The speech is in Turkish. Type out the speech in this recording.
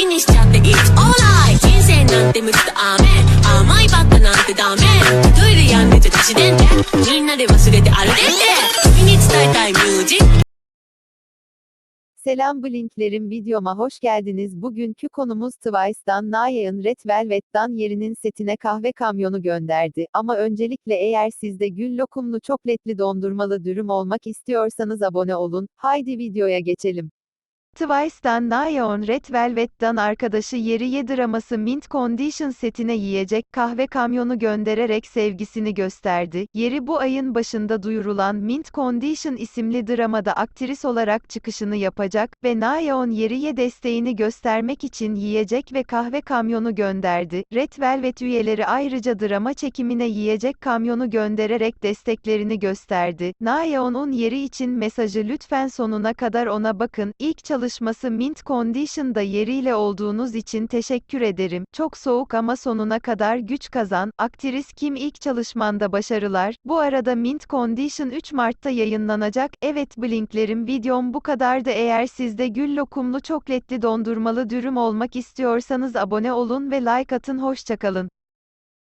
Geniş cadde iç olay Selam Blinklerim videoma hoş geldiniz. Bugünkü konumuz Twice'dan Nayan Red Velvet'dan yerinin setine kahve kamyonu gönderdi. Ama öncelikle eğer sizde gül lokumlu çokletli dondurmalı dürüm olmak istiyorsanız abone olun. Haydi videoya geçelim. Twice'dan Nayeon Red Velvet'tan arkadaşı Yeriye draması Mint Condition setine yiyecek kahve kamyonu göndererek sevgisini gösterdi. Yeri bu ayın başında duyurulan Mint Condition isimli dramada aktris olarak çıkışını yapacak ve Nayeon Yeriye desteğini göstermek için yiyecek ve kahve kamyonu gönderdi. Red Velvet üyeleri ayrıca drama çekimine yiyecek kamyonu göndererek desteklerini gösterdi. Nayeon'un yeri için mesajı lütfen sonuna kadar ona bakın. İlk çalışması Mint Condition'da yeriyle olduğunuz için teşekkür ederim. Çok soğuk ama sonuna kadar güç kazan. Aktris Kim ilk çalışmanda başarılar. Bu arada Mint Condition 3 Mart'ta yayınlanacak. Evet Blinklerim videom bu kadardı. Eğer sizde gül lokumlu çokletli dondurmalı dürüm olmak istiyorsanız abone olun ve like atın. Hoşçakalın.